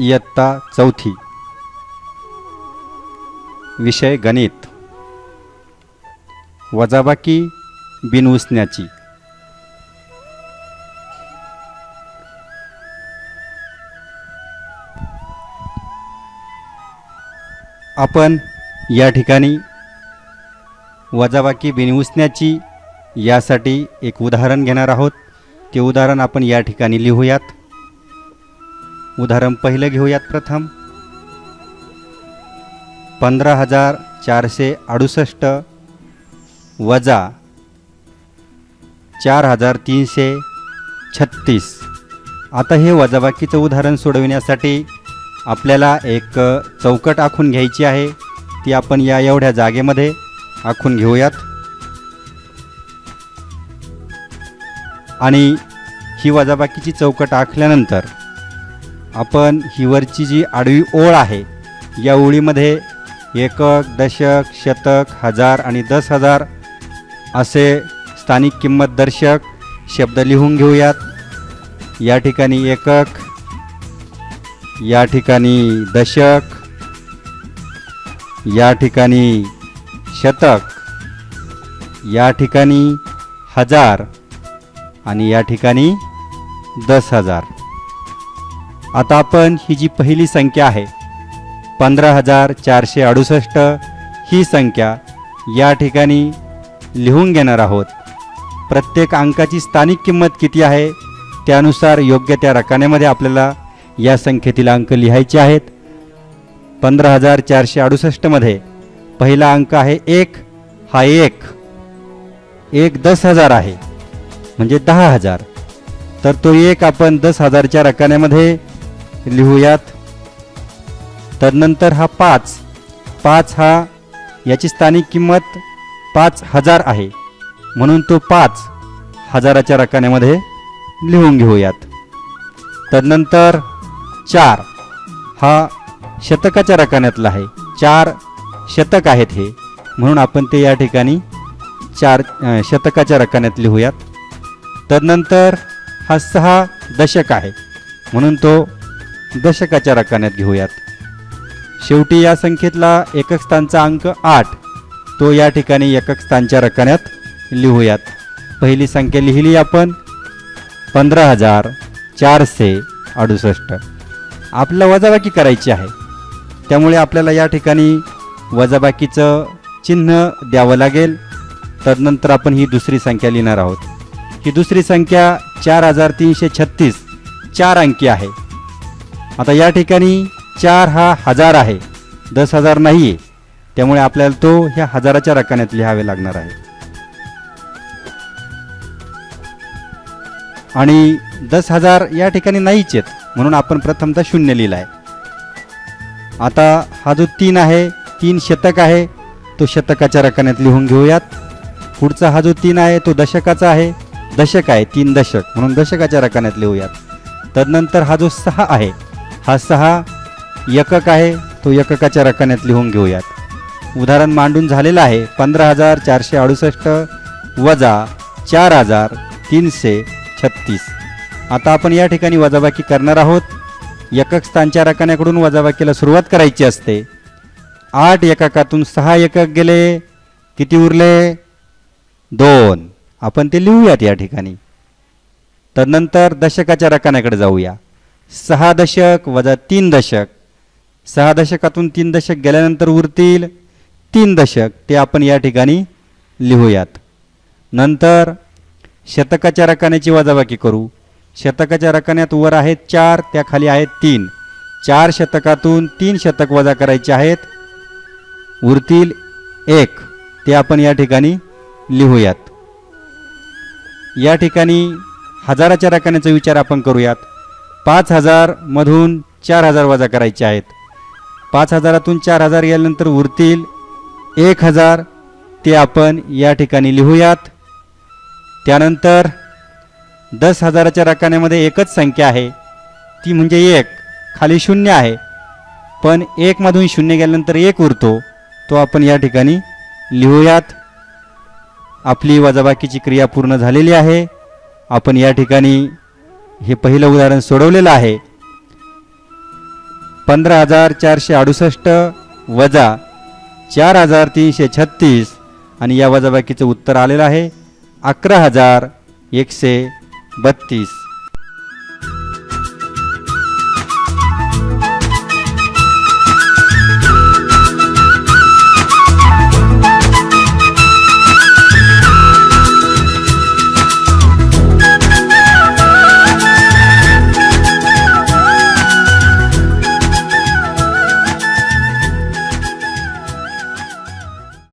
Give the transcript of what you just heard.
इयत्ता चौथी. विषय गणित. वजाबाकी बिनउसण्याची आपण या ठिकाणी वजाबाकी बिनउसण्याची यासाठी एक उदाहरण घेणार आहोत. ते उदाहरण आपण या ठिकाणी लिहूयात. उदाहरण पहिलं घेऊयात प्रथम. पंधरा हजार चारशे अडुसष्ट वजा चार हजार तीनशे छत्तीस. आता हे वजाबाकीचं उदाहरण सोडविण्यासाठी आपल्याला एक चौकट आखून घ्यायची आहे. ती आपण या एवढ्या जागेमध्ये आखून घेऊयात. आणि ही वजाबाकीची चौकट आखल्यानंतर आपण हिवरची जी आडवी ओळ आहे या ओळीमध्ये एकक दशक शतक हजार आणि दस हजार असे स्थानिक किंमत दर्शक शब्द लिहून घेऊयात. या ठिकाणी एकक या ठिकाणी दशक या ठिकाणी शतक या ठिकाणी हजार आणि या ठिकाणी दस हजार. आता आपण ही जी पहिली संख्या आहे पंधरा हजार चारशे अडुसष्ट ही संख्या या ठिकाणी लिहून घेणार आहोत. प्रत्येक अंकाची स्थानिक किंमत किती आहे त्यानुसार योग्य त्या रकान्यामध्ये आपल्याला या संख्येतील अंक लिहायचे आहेत. पंधरा हजार चारशे अडुसष्टमध्ये पहिला अंक आहे एक हा एक. एक दस हजार आहे म्हणजे दहा हजार. तर तो एक आपण दस हजारच्या रकान्यामध्ये लिहूयात. तदनंतर हा पाच. पाच हा याची स्थानिक किंमत पाच हजार आहे. म्हणून तो पाच हजाराच्या रकान्यामध्ये लिहून घेऊयात. तदनंतर चार हा शतकाच्या रकान्यातला आहे. चार शतक आहेत हे. म्हणून आपण ते या ठिकाणी चार शतकाच्या रकान्यात लिहूयात. तदनंतर हा सहा दशक आहे. म्हणून तो दशकाच्या रकान्यात घेऊयात. शेवटी या संख्येतला एकक स्थानचा अंक आठ. तो या ठिकाणी एकक स्थानच्या रकान्यात लिहूयात. पहिली संख्या लिहिली आपण. पंधरा हजार चारशे अडुसष्ट. आपलं वजाबाकी करायची आहे. त्यामुळे आपल्याला या ठिकाणी वजाबाकीचं चिन्ह द्यावं लागेल. तदनंतर आपण ही दुसरी संख्या लिहिणार आहोत. ही दुसरी संख्या चार हजार तीनशे छत्तीस चार अंकी आहे. आता या ठिकाणी चार हा हजार आहे. दस हजार नाही आहे त्यामुळे आपल्याला तो ह्या हजाराच्या रकान्यात लिहावे लागणार आहे. आणि दस हजार या ठिकाणी नाहीच आहेत म्हणून आपण प्रथमतः शून्य लिहिला आहे आता हा जो तीन आहे तीन शतक आहे तो शतकाच्या रकान्यात लिहून घेऊयात. पुढचा हा जो तीन आहे तो दशकाचा आहे. दशक आहे तीन दशक म्हणून दशकाच्या रकान्यात लिहूयात. तदनंतर हा जो सहा आहे हा सहा एकक आहे. तो एककाच्या रकान्यात लिहून घेऊयात. उदाहरण मांडून झालेलं आहे. पंधरा हजार चारशे अडुसष्ट वजा चार हजार तीनशे छत्तीस. आता आपण या ठिकाणी वजाबाकी करणार आहोत. एकक स्थानच्या रकान्याकडून वजाबाकीला सुरुवात करायची असते. आठ एककातून सहा एकक गेले. किती उरले? दोन. आपण ते लिहूयात या ठिकाणी. तदनंतर दशकाच्या रकान्याकडे जाऊया. सहा दशक वजा तीन दशक. सहा दशकातून तीन दशक गेल्यानंतर उरतील तीन दशक. ते आपण या ठिकाणी लिहूयात. नंतर शतकाच्या रकान्याची वजाबाकी करू. शतकाच्या रकान्यात वर आहेत चार त्या खाली आहेत तीन. चार शतकातून तीन शतक वजा करायचे आहेत. उरतील एक. ते आपण या ठिकाणी लिहूयात. या ठिकाणी हजाराच्या रकान्याचा विचार आपण करूयात. पाच हजारमधून चार हजार वजा करायचे आहेत. पाच हजारातून चार हजार गेल्यानंतर उरतील एक हजार. ते आपण या ठिकाणी लिहूयात. त्यानंतर दस हजाराच्या रकान्यामध्ये एकच संख्या आहे. ती म्हणजे एक. खाली शून्य आहे. पण एकमधून शून्य गेल्यानंतर एक उरतो. तो आपण या ठिकाणी लिहूयात. आपली वजाबाकीची क्रिया पूर्ण झालेली आहे. आपण या ठिकाणी हे पहिलं उदाहरण सोडवलेलं आहे. पंधरा हजार चारशे अडुसष्ट वजा चार हजार तीनशे छत्तीस आणि या वजाबाकीचं उत्तर आलेलं आहे. अकरा हजार एकशे बत्तीस.